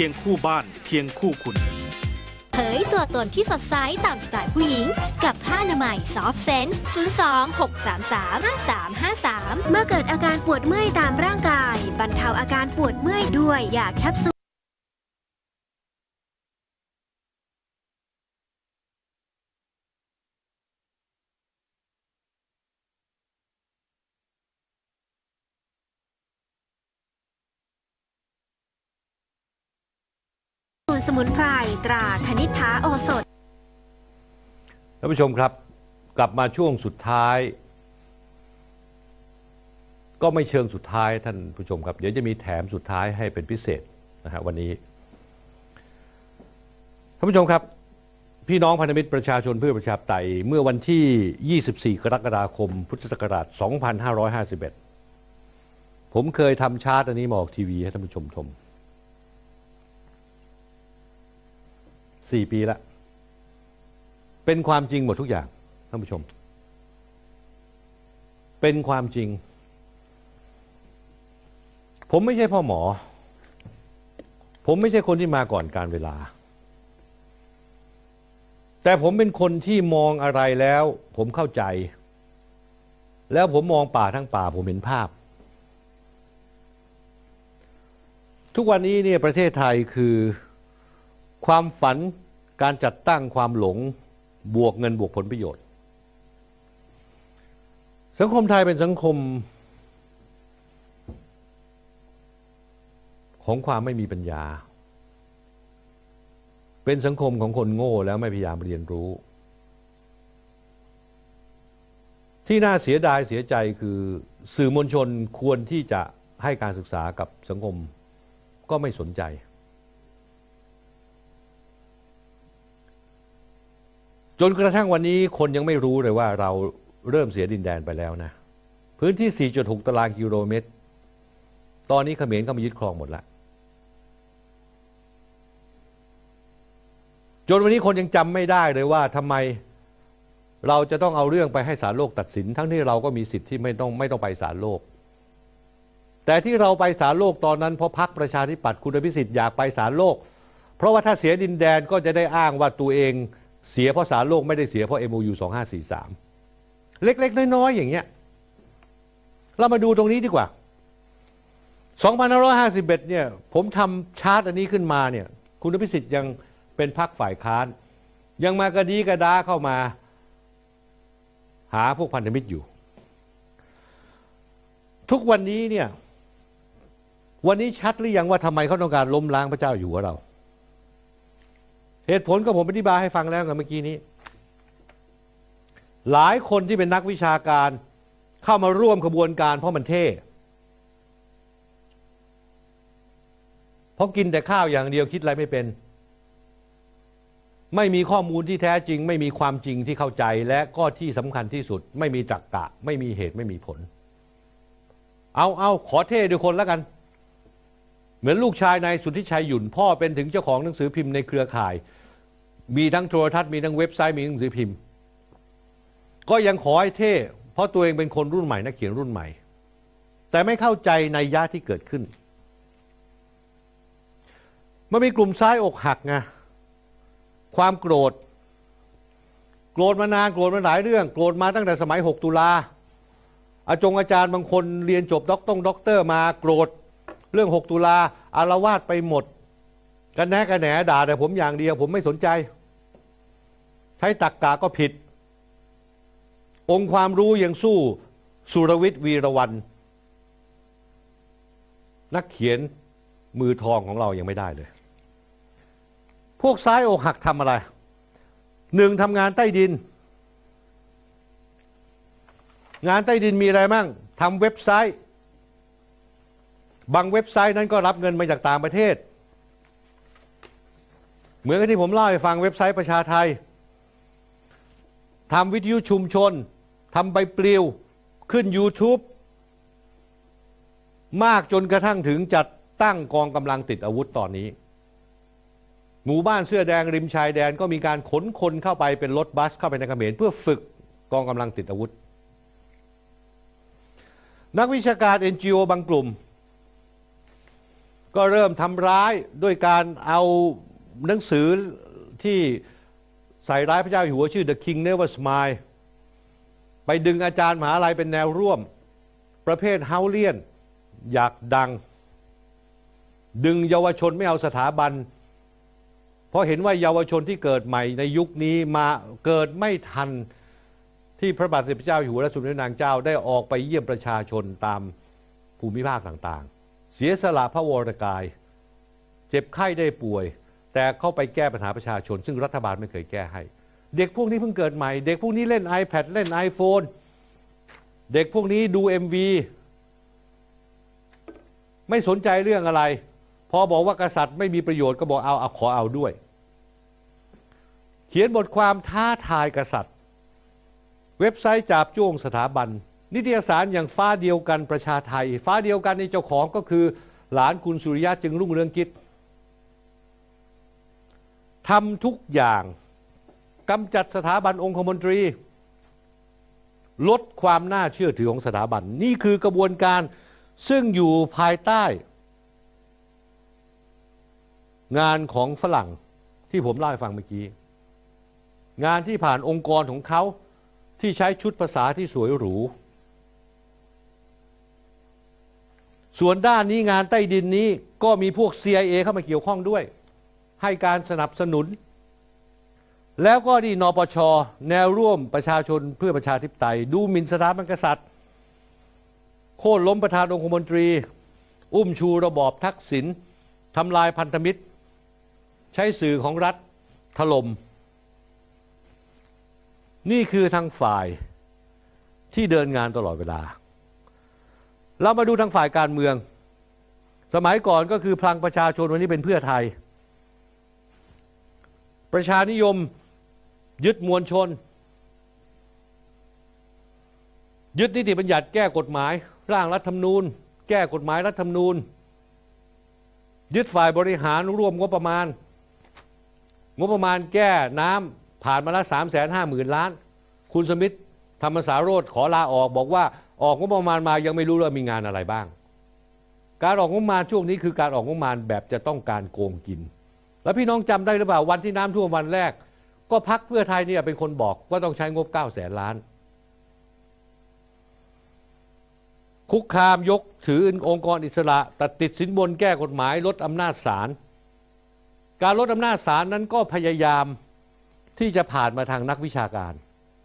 คียงคู่บ้านเคียงคู่คุณ เผยตัวตนที่สดใสตามสไตล์ผู้หญิง กับผ้าอนามัยซอฟเซนส์02 633 5353 เมื่อเกิดอาการปวดเมื่อยตามร่างกาย บรรเทาอาการปวดเมื่อยด้วยยาแคปซูล สมุนไพรตราคณิษฐาโอสถท่านผู้ชมครับ กลับมาช่วงสุดท้าย ก็ไม่เชิงสุดท้ายท่านผู้ชมครับ เดี๋ยวจะมีแถมสุดท้ายให้เป็นพิเศษนะฮะวันนี้ท่านผู้ชมครับ พี่น้องพันธมิตรประชาชนเพื่อประชาธิปไตยเมื่อวันที่ 24 กรกฎาคม พุทธศักราช 2551 ผมเคยทำชาร์ตอันนี้มาออกทีวีให้ท่านผู้ชมชม สี่ปีล้วเป็นความจริงหมดทุกอย่างท่านผู้ชม เป็นความจริง ผมไม่ใช่พ่อหมอ ผมไม่ใช่คนที่มาก่อนการเวลา แต่ผมเป็นคนที่มองอะไรแล้ว ผมเข้าใจ แล้วผมมองป่าทั้งป่า ผมเห็นภาพ ทุกวันนี้เนี่ยประเทศไทยคือ ความฝันการจัดตั้งความหลงบวกเงินบวกผลประโยชน์ สังคมไทยเป็นสังคม ของความไม่มีปัญญา เป็นสังคมของคนโง่แล้วไม่พยายามเรียนรู้ ที่น่าเสียดายเสียใจคือสื่อมวลชนควรที่จะให้การศึกษากับสังคมก็ไม่สนใจ จนกระทั่งวันนี้คนยังไม่รู้เลยว่าเราเริ่มเสียดินแดนไปแล้วนะ พื้นที่ 4.6 ตารางกิโลเมตร ตอนนี้เขมรก็มายึดครองหมดแล้วจนวันนี้คนยังจำไม่ได้เลยว่าทำไมเราจะต้องเอาเรื่องไปให้ศาลโลกตัดสิน ทั้งที่เราก็มีสิทธิ์ที่ไม่ต้องไม่ต้องไปศาลโลก แต่ที่เราไปศาลโลกตอนนั้นเพราะพักประชาธิปัตย์คุณอภิสิทธิ์อยากไปศาลโลก เพราะว่าถ้าเสียดินแดนก็จะได้อ้างว่าตัวเอง เสียเพราะศาลโลกไม่ได้เสียเพราะ MOU 2543 เล็ก ๆ น้อย ๆ อย่างเงี้ย เรามาดูตรงนี้ดีกว่า 2551 เนี่ย ผมทำชาร์ตอันนี้ขึ้นมาเนี่ย คุณอภิสิทธิ์ยังเป็นพักฝ่ายค้าน ยังมากระดีกระดาเข้ามา หาพวกพันธมิตรอยู่ ทุกวันนี้เนี่ย วันนี้ชัดหรือยังว่าทำไมเขาต้องการล้มล้างพระเจ้าอยู่หัวเรา เหตุผลก็ผมอธิบายให้ฟังแล้วกันเมื่อกี้นี้ หลายคนที่เป็นนักวิชาการเข้ามาร่วมขบวนการเพราะมันเท่เพราะกินแต่ข้าวอย่างเดียวคิดอะไรไม่เป็น ไม่มีข้อมูลที่แท้จริง ไม่มีความจริงที่เข้าใจและก็ที่สำคัญที่สุด ไม่มีตรรกกะ ไม่มีเหตุไม่มีผล เอาเอาขอเท่ด้วยคนแล้วกัน เหมือนลูกชายนายสุทธิชัยหยุ่น พ่อเป็นถึงเจ้าของหนังสือพิมพ์ในเครือข่าย มีทั้งโทรทัศน์มีทั้งเว็บไซต์มีหนังสือพิมพ์ ก็ยังขอให้เท่ เพราะตัวเองเป็นคนรุ่นใหม่นักเขียนรุ่นใหม่ แต่ไม่เข้าใจในยะที่เกิดขึ้น มันมีกลุ่มซ้ายอกหักไงความโกรธ โกรธมานานโกรธมาหลายเรื่อง โกรธมาตั้งแต่สมัย 6 ตุลาอาจงอาจารย์บางคนเรียนจบด็อกต้องด็อกเตอร์มาโกรธ เรื่อง 6 ตุลาอารวาสไปหมดกันแหนกันแหนด่าแต่ผมอย่างเดียวผมไม่สนใจ ใช้ตักกาก็ผิด องค์ความรู้ยังสู้สุรวิทย์วีรวันนักเขียนมือทองของเรายังไม่ได้เลย พวกซ้ายอกหักทำอะไร หนึ่งทำงานใต้ดิน งานใต้ดินมีอะไรมั่งทำเว็บไซต์ บางเว็บไซต์นั้นก็รับเงินมาจากต่างประเทศ เหมือนกับที่ผมเล่าให้ฟังเว็บไซต์ประชาไทย ทำวิทยุชุมชนทำใบปลิวขึ้น YouTube มากจนกระทั่งถึงจัดตั้งกองกำลังติดอาวุธตอนนี้ หมู่บ้านเสื้อแดงริมชายแดนก็มีการขนคนเข้าไปเป็นรถบัสเข้าไปในเขมรเพื่อฝึกกองกำลังติดอาวุธ นักวิชาการ NGO บางกลุ่ม ก็เริ่มทำร้ายด้วยการเอาหนังสือที่ ใส่ร้ายพระเจ้าอยู่หัวชื่อ The King Never Smile ไปดึงอาจารย์มหาลัยเป็นแนวร่วม ประเภทเฮาเลียน อยากดัง ดึงเยาวชนไม่เอาสถาบัน เพราะเห็นว่าเยาวชนที่เกิดใหม่ในยุคนี้มาเกิดไม่ทันที่พระบาทสมเด็จพระเจ้าอยู่หัวและสมเด็จนางเจ้าได้ออกไปเยี่ยมประชาชนตามภูมิภาคต่างๆ เสียสละพระวรกาย เจ็บไข้ได้ป่วย แต่เข้าไปแก้ปัญหาประชาชน ซึ่งรัฐบาลไม่เคยแก้ให้ เด็กพวกนี้เพิ่งเกิดใหม่ เด็กพวกนี้เล่น iPad เล่น iPhone เด็กพวกนี้ดู MV ไม่สนใจเรื่องอะไร พอบอกว่ากษัตริย์ไม่มีประโยชน์ก็บอกเอาเอาขอเอาด้วย เขียนบทความท้าทายกษัตริย์ เว็บไซต์จับจ้วงสถาบัน นิตยสารอย่างฟ้าเดียวกันประชาไทย ฟ้าเดียวกันในเจ้าของก็คือหลานคุณสุริยะจึงรุ่งเรืองกิจ ทำทุกอย่างกำจัดสถาบันองคมนตรี ลดความน่าเชื่อถือของสถาบัน นี่คือกระบวนการซึ่งอยู่ภายใต้ งานของฝรั่งที่ผมเล่าให้ฟังเมื่อกี้ งานที่ผ่านองค์กรของเขาที่ใช้ชุดภาษาที่สวยหรู ส่วนด้านนี้งานใต้ดินนี้ก็มีพวก CIA เข้ามาเกี่ยวข้องด้วย ให้การสนับสนุน แล้วก็นี่นปช แนวร่วมประชาชนเพื่อประชาธิปไตย ดูหมิ่นสถาบันกษัตริย์ โค่นล้มประธานองคมนตรี อุ้มชูระบอบทักษิณทำลายพันธมิตร ใช้สื่อของรัฐถล่มนี่คือทางฝ่ายที่เดินงานตลอดเวลา เรามาดูทางฝ่ายการเมือง สมัยก่อนก็คือพลังประชาชนวันนี้เป็นเพื่อไทย ประชานิยม ยึดมวลชน ยึดนิติบัญญัติแก้กฎหมาย ร่างรัฐธรรมนูญ แก้กฎหมายรัฐธรรมนูญ ยึดฝ่ายบริหารร่วมงบประมาณ งบประมาณแก้น้ำผ่านมาแล้วสามแสนห้าหมื่นล้าน คุณสมิทธธรรมสารโรธขอลาออกบอกว่าออกงบประมาณมายังไม่รู้ว่ามีงานอะไรบ้าง การออกงบประมาณช่วงนี้คือการออกงบประมาณแบบจะต้องการโกงกิน แล้วพี่น้องจำได้หรือเปล่าวันที่น้ำท่วมวันแรก ก็พักเพื่อไทยเนี่ยเป็นคนบอกว่าต้องใช้งบ9ก้าแสนล้าน คุกคามยกถือองค์กรอิสระตัดติดสินบนแก้กฎหมายลดอำนาจศาลการลดอำนาจศาลนั้นก็พยายามที่จะผ่านมาทางนักวิชาการ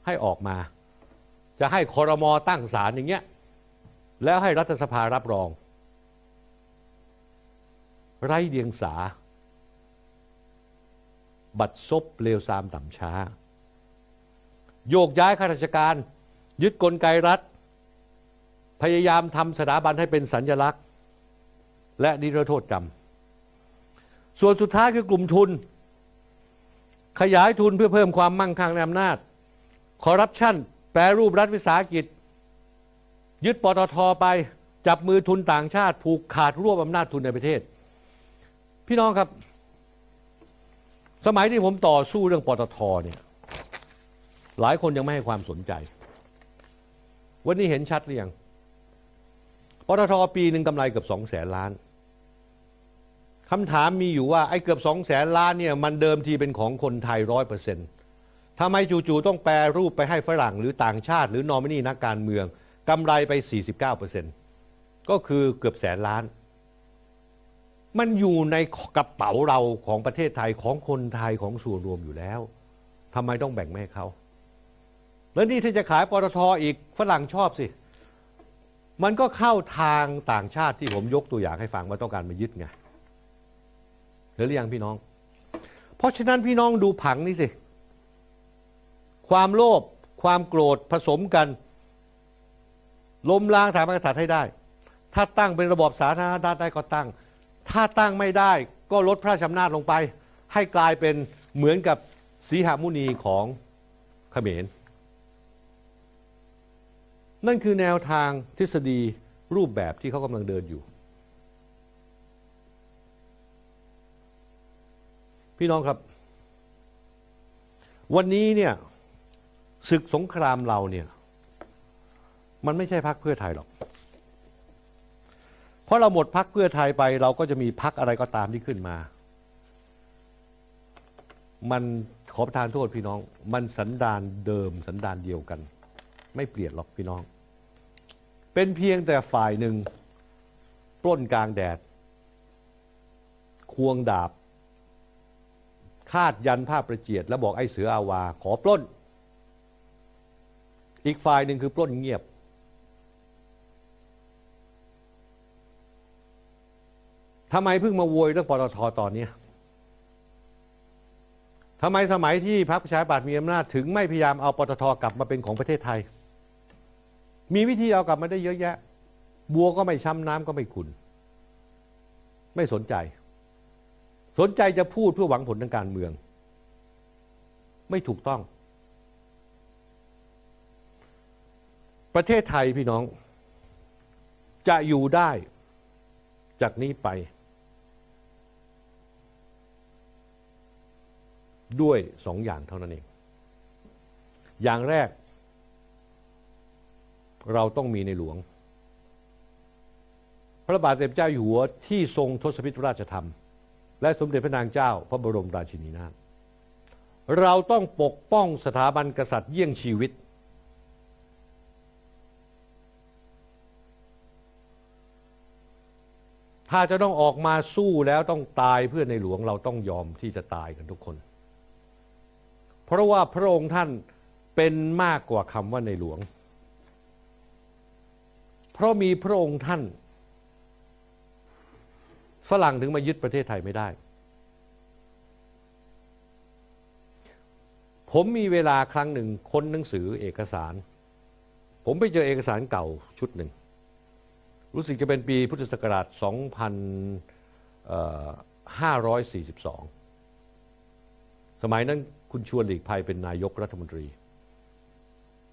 ให้ออกมา จะให้คอรมอตั้งศาลอย่างเงี้ยแล้วให้รัฐสภารับรอง ไร้เดียงสา บัดซบเลวซามต่ำช้า โยกย้ายข้าราชการ ยึดกลไกรัฐ พยายามทำสถาบันให้เป็นสัญญลักษณ์ และนิรโทษกรรม ส่วนสุดท้ายคือกลุ่มทุน ขยายทุนเพื่อเพิ่มความมั่งคั่งในอำนาจ คอร์รัปชันแปรรูปรัฐวิสาหกิจ ยึดปตทไปจับมือทุนต่างชาติ ผูกขาดรวบอำนาจทุนในประเทศ พี่น้องครับ สมัยที่ผมต่อสู้เรื่องปตทเนี่ย หลายคนยังไม่ให้ความสนใจ วันนี้เห็นชัดหรือยังปตทปีหนึ่งกำไรเกือบสองแสนล้านคำถามมีอยู่ว่าไอ้เกือบสองแสนล้านเนี่ยมันเดิมทีเป็นของคนไทยร้อยเปอร์เซ็นต์ทำไมจู่ๆต้องแปรรูปไปให้ฝรั่งหรือต่างชาติ หรือนอมินีนักการเมืองกำไรไป 49เปอร์เซ็นต์ก็คือเกือบแสนล้าน มันอยู่ในกระเป๋าเราของประเทศไทยของคนไทยของส่วนรวมอยู่แล้วทำไมต้องแบ่งแม่ให้เขาแล้วนี่ที่จะขายปตทอีกฝรั่งชอบสิ มันก็เข้าทางต่างชาติที่ผมยกตัวอย่างให้ฟังว่าต้องการมายึดไงหรือยังพี่น้อง เพราะฉะนั้นพี่น้องดูผังนี่สิ ความโลภความโกรธผสมกันล้มล้างสถาบันกษัตริย์ให้ได้ ถ้าตั้งเป็นระบอบสาธารณรัฐได้ก็ตั้ง ถ้าตั้งไม่ได้ก็ลดพระราชอำนาจลงไป ให้กลายเป็นเหมือนกับสีหามุนีของเขมร นั่นคือแนวทางทฤษฎีรูปแบบที่เขากำลังเดินอยู่ พี่น้องครับ วันนี้เนี่ยศึกสงครามเราเนี่ย มันไม่ใช่พักเพื่อไทยหรอก ราะเราหมดพักเพื่อไทยไปเราก็จะมีพักอะไรก็ตามที่ขึ้นมา มันขอประทานโทษพี่น้อง มันสันดานเดิมสันดานเดียวกัน ไม่เปลี่ยนหรอกพี่น้อง เป็นเพียงแต่ฝ่ายหนึ่งปล้นกลางแดด ควงดาบ คาดยันผ้าประเจียด แล้วบอกไอ้เสืออาวา ขอปล้น อีกฝ่ายหนึ่งคือปล้นเงียบ ทำไมเพิ่งมาโวยเรื่องปตทตอนนี้ทำไมสมัยที่พรรคประชาธิปัตย์มีอำนาจถึงไม่พยายามเอาปตทกลับมาเป็นของประเทศไทย มีวิธีเอากลับมาได้เยอะแยะ บัวก็ไม่ช้ำน้ำก็ไม่ขุนไม่สนใจ สนใจจะพูดเพื่อหวังผลทางการเมือง ไม่ถูกต้อง ประเทศไทยพี่น้อง จะอยู่ได้จากนี้ไป ด้วยสองอย่างเท่านั้นเอง อย่างแรก เราต้องมีในหลวง พระบาทสมเด็จเจ้าอยู่หัวที่ทรงทศพิธราชธรรม และสมเด็จพระนางเจ้าพระบรมราชินีนาถเราต้องปกป้องสถาบันกษัตริย์เยี่ยงชีวิต ถ้าจะต้องออกมาสู้แล้วต้องตายเพื่อในหลวงเราต้องยอมที่จะตายกันทุกคน ราะว่าพระองค์ท่านเป็นมากกว่าคำว่าในหลวง เพราะมีพระองค์ท่าน ฝรั่งถึงมายึดประเทศไทยไม่ได้ ผมมีเวลาครั้งหนึ่งค้นหนังสือเอกสาร ผมไปเจอเอกสารเก่าชุดหนึ่ง รู้สึกจะเป็นปีพุทธศักราช 2542 สมัยนั้น คุณชวนหลีกภัยเป็นนายกรัฐมนตรี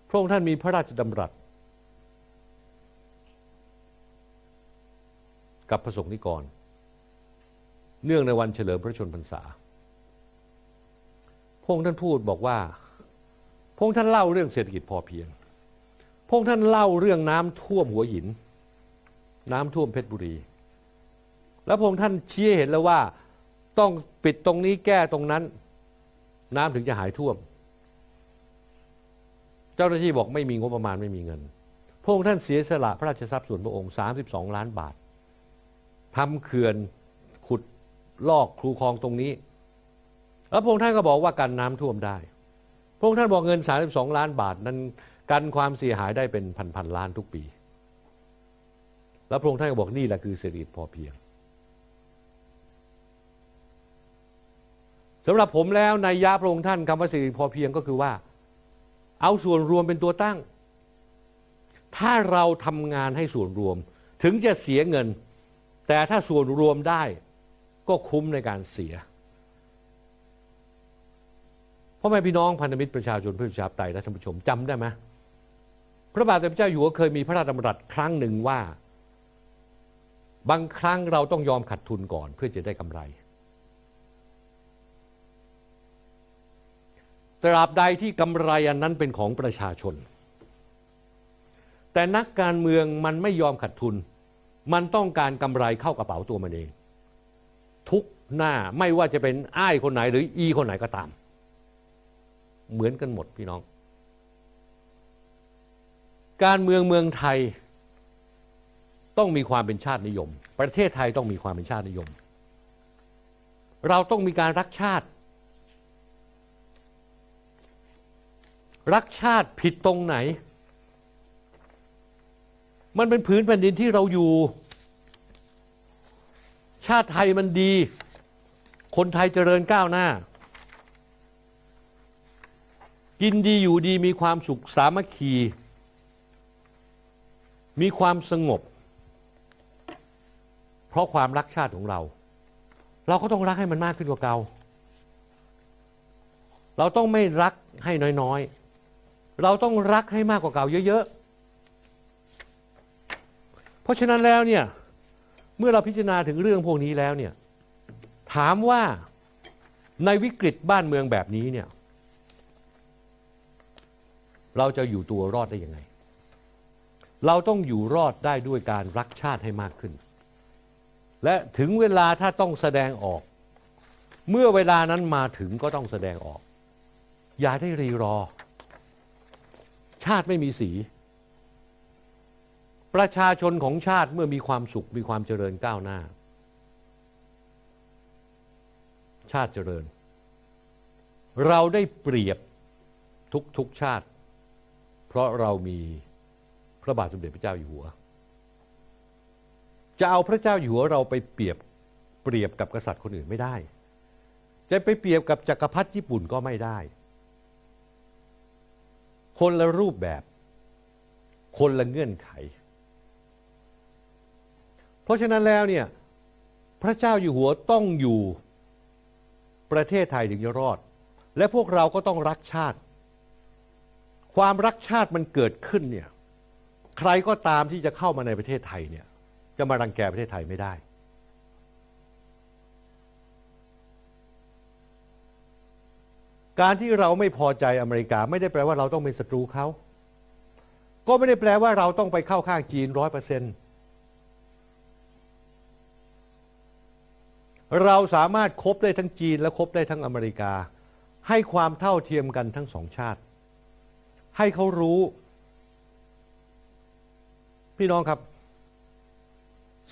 พระองค์ท่านมีพระราชดำรัส กับพระสงฆ์นิกร เนื่องในวันเฉลิมพระชนมพรรษา พระองค์ท่านพูดบอกว่า พระองค์ท่านเล่าเรื่องเศรษฐกิจพอเพียง พระองค์ท่านเล่าเรื่องน้ำท่วมหัวหิน น้ำท่วมเพชรบุรี แล้วพระองค์ท่านชี้เห็นแล้วว่าต้องปิดตรงนี้แก้ตรงนั้น น้ำถึงจะหายท่วม เจ้าหน้าที่บอกไม่มีงบประมาณไม่มีเงิน พระองค์ท่านเสียสละพระราชทรัพย์ส่วนพระองค์ 32 ล้านบาททำเขื่อนขุดลอกครูคลองตรงนี้ แล้วพระองค์ท่านก็บอกว่ากันน้ำท่วมได้ พระองค์ท่านบอกเงิน 32 ล้านบาทนั้นกันความเสียหายได้เป็นพันพันๆล้านทุกปี แล้วพระองค์ท่านก็บอกนี่แหละคือเศรษฐกิจพอเพียง สำหรับผมแล้วในยยะพระองค์ท่านคำว่าเศรษฐกิจพอเพียงก็คือว่า เอาส่วนรวมเป็นตัวตั้ง ถ้าเราทำงานให้ส่วนรวม ถึงจะเสียเงิน แต่ถ้าส่วนรวมได้ก็คุ้มในการเสียพ่อแม่พี่น้องพันธมิตรประชาชนเพื่อประชาธิปไตยและท่านผู้ชมจำได้ไหมพระบาทสมเด็จพระเจ้าอยู่หัวเคยมีพระราชดำรัสครั้งหนึ่งว่า บางครั้งเราต้องยอมขัดทุนก่อนเพื่อจะได้กำไร ตราบใดที่กำไรอันนั้นเป็นของประชาชน แต่นักการเมืองมันไม่ยอมขัดทุน มันต้องการกำไรเข้ากระเป๋าตัวมันเอง ทุกหน้าไม่ว่าจะเป็นอ้ายคนไหนหรืออีคนไหนก็ตาม เหมือนกันหมดพี่น้อง การเมืองเมืองไทยต้องมีความเป็นชาตินิยม ประเทศไทยต้องมีความเป็นชาตินิยม เราต้องมีการรักชาติ รักชาติผิดตรงไหน มันเป็นผืนแผ่นดินที่เราอยู่ ชาติไทยมันดี คนไทยเจริญก้าวหน้า กินดีอยู่ดีมีความสุขสามัคคี มีความสงบ เพราะความรักชาติของเรา เราก็ต้องรักให้มันมากขึ้นกว่าเก่าเราต้องไม่รักให้น้อย ๆ เราต้องรักให้มากกว่าเก่าเยอะๆ เพราะฉะนั้นแล้วเนี่ยเมื่อเราพิจารณาถึงเรื่องพวกนี้แล้วเนี่ยถามว่าในวิกฤตบ้านเมืองแบบนี้เนี่ยเราจะอยู่ตัวรอดได้ยังไง เราต้องอยู่รอดได้ด้วยการรักชาติให้มากขึ้น และถึงเวลาถ้าต้องแสดงออก เมื่อเวลานั้นมาถึงก็ต้องแสดงออก อย่าได้รีรอ ชาติไม่มีสี ประชาชนของชาติเมื่อมีความสุขมีความเจริญก้าวหน้า ชาติเจริญ เราได้เปรียบทุกทุกๆชาติ เพราะเรามีพระบาทสมเด็จพระเจ้าอยู่หัว จะเอาพระเจ้าอยู่หัวเราไปเปรียบเปรียบกับกษัตริย์คนอื่นไม่ได้ จะไปเปรียบกับจักรพรรดิญี่ปุ่นก็ไม่ได้ คนละรูปแบบ คนละเงื่อนไข เพราะฉะนั้นแล้วเนี่ยพระเจ้าอยู่หัวต้องอยู่ประเทศไทยถึงจะรอด และพวกเราก็ต้องรักชาติ ความรักชาติมันเกิดขึ้นเนี่ยใครก็ตามที่จะเข้ามาในประเทศไทยเนี่ยจะมารังแกประเทศไทยไม่ได้ การที่เราไม่พอใจอเมริกา ไม่ได้แปลว่าเราต้องเป็นศัตรูเขาก็ไม่ได้แปลว่าเราต้องไปเข้าข้างจีนร้อยเปอร์เซ็นต์เราสามารถคบได้ทั้งจีนและคบได้ทั้งอเมริกา ให้ความเท่าเทียมกันทั้งสองชาติ ให้เขารู้ พี่น้องครับ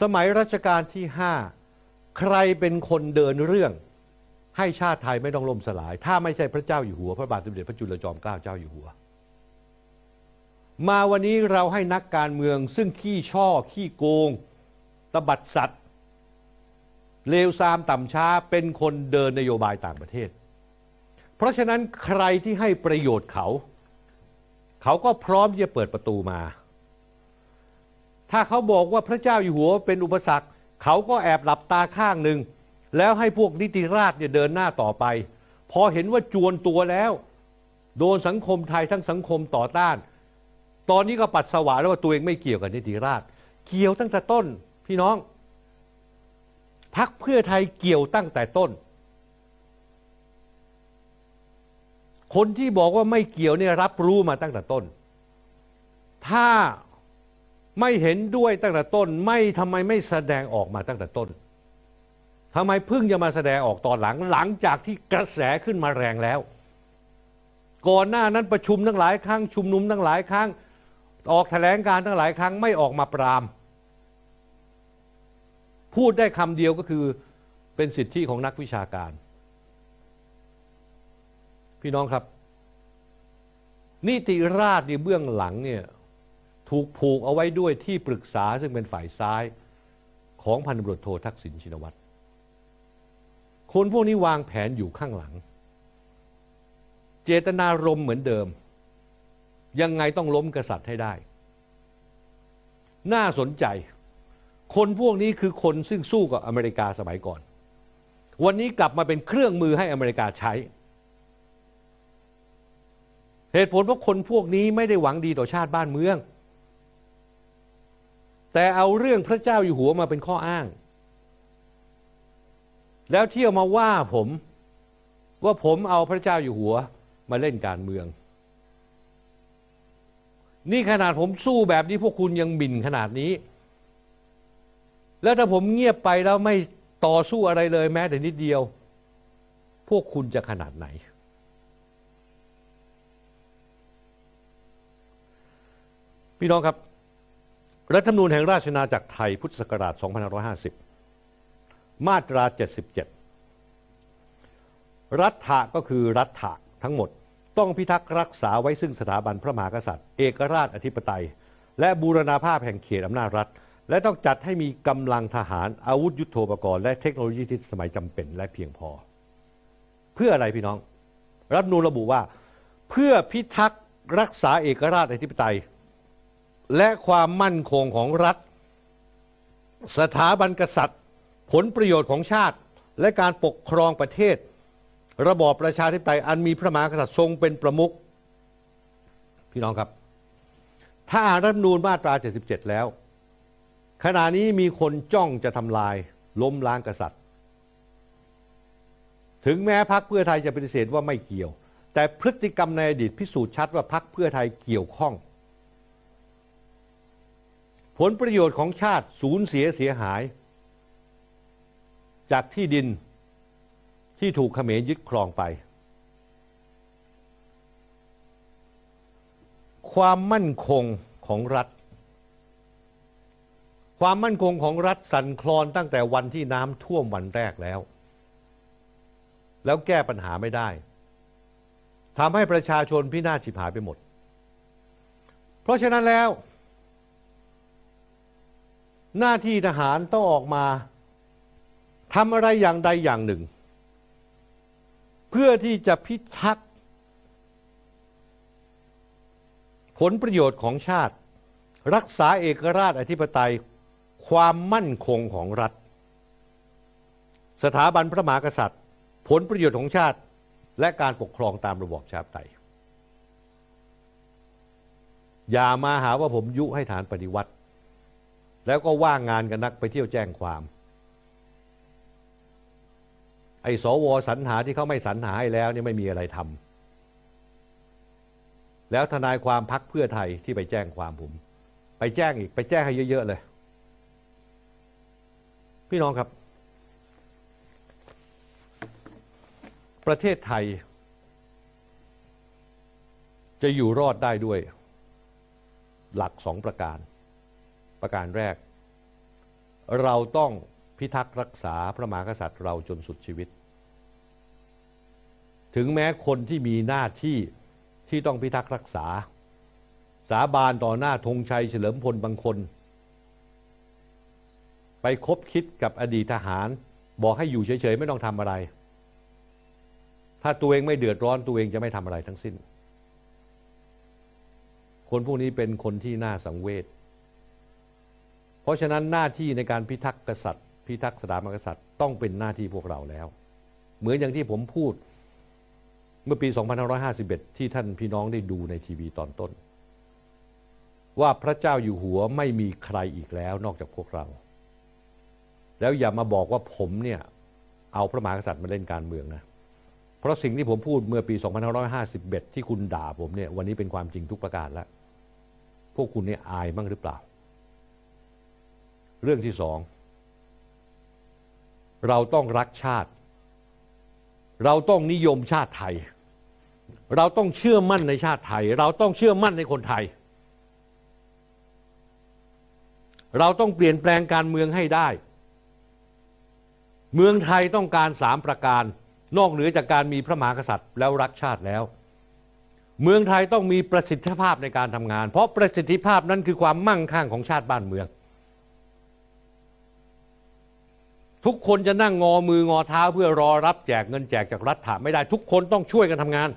สมัยรัชกาลที่ห้าใครเป็นคนเดินเรื่อง ให้ชาติไทยไม่ต้องล่มสลาย ถ้าไม่ใช่พระเจ้าอยู่หัว พระบาทสมเด็จพระจุลจอมเกล้าเจ้าอยู่หัว มาวันนี้เราให้นักการเมืองซึ่งขี้ช่อ ขี้โกง ตบัดสัตว์เลวซามต่ำช้าเป็นคนเดินนโยบายต่างประเทศ เพราะฉะนั้นใครที่ให้ประโยชน์เขา เขาก็พร้อมที่จะเปิดประตูมา ถ้าเขาบอกว่าพระเจ้าอยู่หัวเป็นอุปสรรค เขาก็แอบหลับตาข้างหนึ่ง แล้วให้พวกนิติราษฎร์เนี่ยเดินหน้าต่อไป พอเห็นว่าจวนตัวแล้ว โดนสังคมไทยทั้งสังคมต่อต้าน ตอนนี้ก็ปัดสวาแล้วว่าตัวเองไม่เกี่ยวกับนิติราษฎร์เกี่ยวตั้งแต่ต้น พี่น้องพักเพื่อไทยเกี่ยวตั้งแต่ต้น คนที่บอกว่าไม่เกี่ยวเนี่ยรับรู้มาตั้งแต่ต้น ถ้าไม่เห็นด้วยตั้งแต่ต้น ไม่ทำไมไม่แสดงออกมาตั้งแต่ต้น ทำไมเพิ่งจะมาแสดงออกตอนหลังหลังจากที่กระแสขึ้นมาแรงแล้ว ก่อนหน้านั้นประชุมทั้งหลายครั้งชุมนุมทั้งหลายครั้งออกแถลงการทั้งหลายครั้งไม่ออกมาปราม พูดได้คำเดียวก็คือเป็นสิทธิของนักวิชาการ พี่น้องครับ นิติราษฎร์เนี่ยเบื้องหลังเนี่ยถูกผูกเอาไว้ด้วยที่ปรึกษาซึ่งเป็นฝ่ายซ้ายของพันตำรวจโททักษิณชินวัตร คนพวกนี้วางแผนอยู่ข้างหลัง เจตนารมณ์เหมือนเดิม ยังไงต้องล้มกษัตริย์ให้ได้ น่าสนใจ คนพวกนี้คือคนซึ่งสู้กับอเมริกาสมัยก่อน วันนี้กลับมาเป็นเครื่องมือให้อเมริกาใช้ เหตุผลเพราะคนพวกนี้ไม่ได้หวังดีต่อชาติบ้านเมือง แต่เอาเรื่องพระเจ้าอยู่หัวมาเป็นข้ออ้าง แล้วเที่ยวมาว่าผมว่าผมเอาพระเจ้าอยู่หัวมาเล่นการเมือง นี่ขนาดผมสู้แบบนี้พวกคุณยังหมิ่นขนาดนี้ แล้วถ้าผมเงียบไปแล้วไม่ต่อสู้อะไรเลยแม้แต่นิดเดียว พวกคุณจะขนาดไหน พี่น้องครับ รัฐธรรมนูญแห่งราชอาณาจักรไทยพุทธศักราช 2550 มาตรา 77 รัฐะก็คือรัฐะทั้งหมดต้องพิทักษ์รักษาไว้ซึ่งสถาบันพระมหากษัตริย์ เอกราชอธิปไตย และบูรณาภาพแห่งเขตอำนาจรัฐ และต้องจัดให้มีกำลังทหารอาวุธยุโทโธปกรณ์และเทคโนโลยีที่สมัยจำเป็นและเพียงพอ เพื่ออะไรพี่น้อง รัฐนูระบุว่า เพื่อพิทักษ์รักษาเอกราชอธิปไตย และความมั่นคงของรัฐ สถาบันกษัตริย์ ผลประโยชน์ของชาติและการปกครองประเทศ ระบอบประชาธิปไตยอันมีพระมหากษัตริย์ทรงเป็นประมุขพี่น้องครับ ถ้าอ่านรัฐธรรมนูญมาตรา 77 แล้ว ขณะนี้มีคนจ้องจะทำลายล้มล้างกษัตริย์ ถึงแม้พักเพื่อไทยจะปฏิเสธว่าไม่เกี่ยว แต่พฤติกรรมในอดีตพิสูจน์ชัดว่าพักเพื่อไทยเกี่ยวข้อง ผลประโยชน์ของชาติสูญเสียเสียหาย จากที่ดินที่ถูกเขมรยึดครองไป ความมั่นคงของรัฐ ความมั่นคงของรัฐสั่นคลอนตั้งแต่วันที่น้ำท่วมวันแรกแล้ว แล้วแก้ปัญหาไม่ได้ทำให้ประชาชนพินาศฉิบหายไปหมด เพราะฉะนั้นแล้ว หน้าที่ทหารต้องออกมา ทำอะไรอย่างใดอย่างหนึ่ง เพื่อที่จะพิทักษ์ผลประโยชน์ของชาติ รักษาเอกราชอธิปไตยความมั่นคงของรัฐ สถาบันพระมหากษัตริย์ ผลประโยชน์ของชาติ และการปกครองตามระบอบชาติไตยอย่ามาหาว่าผมยุให้ฐานปฏิวัติ แล้วก็ว่างงานกันนักไปเที่ยวแจ้งความ ไอ้สวสรรหาที่เขาไม่สรรหาให้แล้วเนี่ยไม่มีอะไรทำแล้วทนายความพักเพื่อไทยที่ไปแจ้งความผม ไปแจ้งอีกไปแจ้งให้เยอะ ๆ เลย พี่น้องครับ ประเทศไทย จะอยู่รอดได้ด้วย หลักสองประการ ประการแรก เราต้อง พิทักษ์รักษาพระมหากษัตริย์เราจนสุดชีวิต ถึงแม้คนที่มีหน้าที่ที่ต้องพิทักษ์รักษา สาบานต่อหน้าธงชัยเฉลิมพลบางคน ไปคบคิดกับอดีตทหาร บอกให้อยู่เฉยๆ ไม่ต้องทำอะไร ถ้าตัวเองไม่เดือดร้อนตัวเองจะไม่ทำอะไรทั้งสิ้น คนพวกนี้เป็นคนที่น่าสังเวชเพราะฉะนั้นหน้าที่ในการพิทักษ์กษัตริย์ พิทักษ์สถาบันกษัตริย์ต้องเป็นหน้าที่พวกเราแล้ว เหมือนอย่างที่ผมพูดเมื่อปี 2551 ที่ท่านพี่น้องได้ดูในทีวีตอนต้น ว่าพระเจ้าอยู่หัวไม่มีใครอีกแล้วนอกจากพวกเรา แล้วอย่ามาบอกว่าผมเนี่ยเอาพระมหากษัตริย์มาเล่นการเมืองนะ เพราะสิ่งที่ผมพูดเมื่อปี 2551 ที่คุณด่าผมเนี่ยวันนี้เป็นความจริงทุกประการแล้ว พวกคุณเนี่ยอายบ้างหรือเปล่า เรื่องที่สอง เราต้องรักชาติ เราต้องนิยมชาติไทย เราต้องเชื่อมั่นในชาติไทย เราต้องเชื่อมั่นในคนไทย เราต้องเปลี่ยนแปลงการเมืองให้ได้ เมืองไทยต้องการสามประการ นอกเหนือจากการมีพระมหากษัตริย์แล้วรักชาติแล้ว เมืองไทยต้องมีประสิทธิภาพในการทำงาน เพราะประสิทธิภาพนั้นคือความมั่งคั่งของชาติบ้านเมือง ทุกคนจะนั่งงอมืองอเท้าเพื่อรอรับแจกเงินแจกจากรัฐถาไม่ได้ ทุกคนต้องช่วยกันทำงาน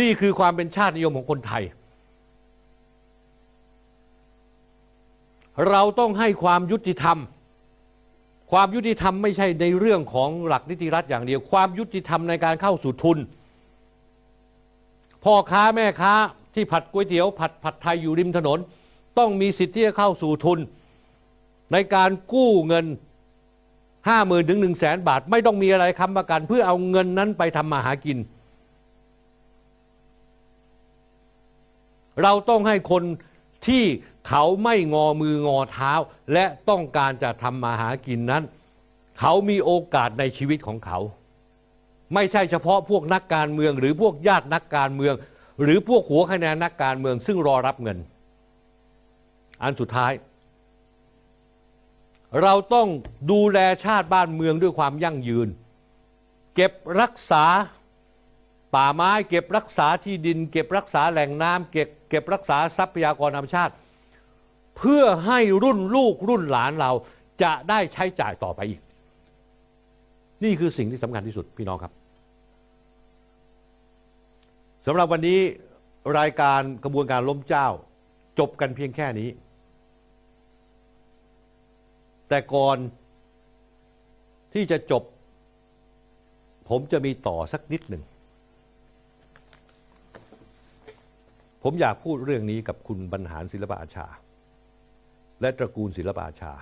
นี่คือความเป็นชาตินิยมของคนไทย เราต้องให้ความยุติธรรม ความยุติธรรมไม่ใช่ในเรื่องของหลักนิติรัฐอย่างเดียว ความยุติธรรมในการเข้าสู่ทุน พ่อค้าแม่ค้าที่ผัดก๋วยเตี๋ยว ผัดผัดไทยอยู่ริมถนน ต้องมีสิทธิ์ที่จะเข้าสู่ทุน ในการกู้เงิน ห้าหมื่นถึงหนึ่งแสนบาท ไม่ต้องมีอะไรค้ำประกัน เพื่อเอาเงินนั้นไปทำมาหากิน เราต้องให้คนที่เขาไม่งอมืองอเท้า และต้องการจะทำมาหากินนั้น เขามีโอกาสในชีวิตของเขา ไม่ใช่เฉพาะพวกนักการเมือง หรือพวกญาตินักการเมือง หรือพวกหัวคะแนนนักการเมือง ซึ่งรอรับเงิน อันสุดท้าย เราต้องดูแลชาติบ้านเมืองด้วยความยั่งยืน เก็บรักษาป่าไม้ เก็บรักษาที่ดิน เก็บรักษาแหล่งน้ำเก็บเก็บรักษาทรัพยากรธรรมชาติ เพื่อให้รุ่นลูกรุ่นหลานเราจะได้ใช้จ่ายต่อไปอีก นี่คือสิ่งที่สำคัญที่สุดพี่น้องครับสำหรับวันนี้รายการกระบวนการล้มเจ้า จบกันเพียงแค่นี้ แต่ก่อนที่จะจบ ผมจะมีต่อสักนิดหนึ่ง ผมอยากพูดเรื่องนี้กับคุณบรรหารศิลปอาชา และตระกูลศิลปอาชา